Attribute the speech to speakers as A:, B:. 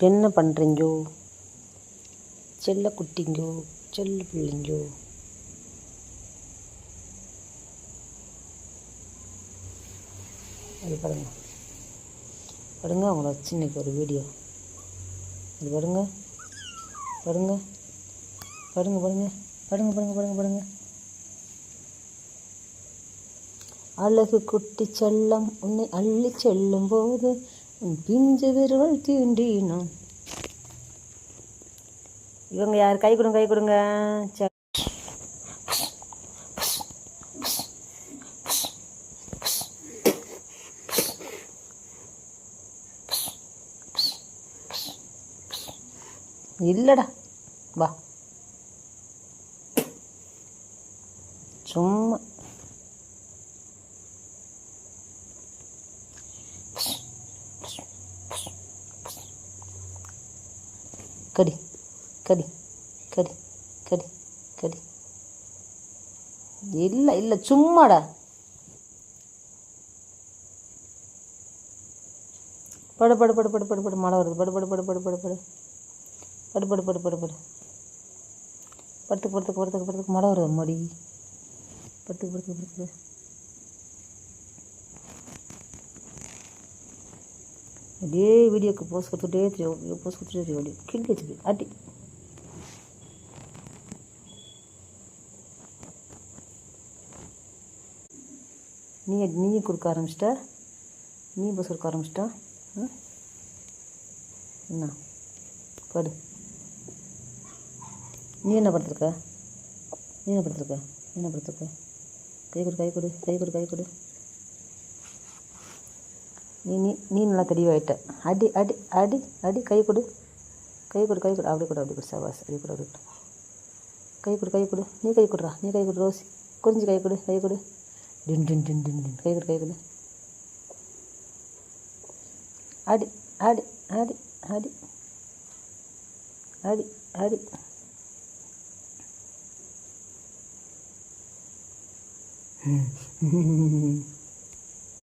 A: என்ன பண்ணுறீங்கோ செல்ல குட்டிங்கோ? செல்ல பிள்ளைங்கோ? அது பாருங்க. பாருங்க அவங்கள வச்சு இன்னைக்கு ஒரு வீடியோ அது பாருங்க. பாருங்க. பாருங்க பாருங்க. பாருங்க பாருங்க பாருங்க பாருங்க. அழகு குட்டி செல்லம் உன்னை அள்ளி செல்லும் போது பிஞ்சு விரல் தீண்டினான் இவங்க யார்? கை கொடுங்க கை கொடுங்க. இல்லடா. வா. சும்மா. கடி கடி கடி கடி கடி இல்லை இல்லை சும்மாடா படு படு படு படு படு படு மழை வருது படு படு படு படு படு படு படு படு படு படு படு படுத்துக்கு படுத்துக்கு படுத்துக்கு படுத்துக்கு மழை வருது மடி படுத்துக்கு படுத்துக்கு படுத்துக்கு அப்படியே வீடியோக்கு போஸ் கொடுத்துட்டே தெரியும் போஸ் கொடுத்துட்டே தெரியும் அப்படியே கிள்ளி வச்சுது அடி. நீ நீ கொடுக்க ஆரம்பிச்சிட்ட? நீ போஸ் கொடுக்க ஆரம்பிச்சிட்டா? என்ன? படு. நீ என்ன படுத்துருக்க? நீ என்ன படுத்துருக்க? நீ என்ன படுத்துருக்க? கை கொடு கை கொடு கை கொடு கை கொடு. நீ நீ நீ நல்லா தெளிவாயிட்ட. அடி அடி அடி அடி கை கொடு. கை கொடு கை கொடு. அப்படி கொடு அப்படி கொடு சவாஸ் அப்படி கொடு அப்படி கொடு. கை கொடு கை கொடு. நீ கை கொடுறா. நீ கை கொடு ரோஸ் குறிஞ்சி கை கொடு கை கொடு. டின் டின் டின் டின் டின். கை கொடு கை கொடு. அடி அடி அடி அடி. அடி அடி. ம்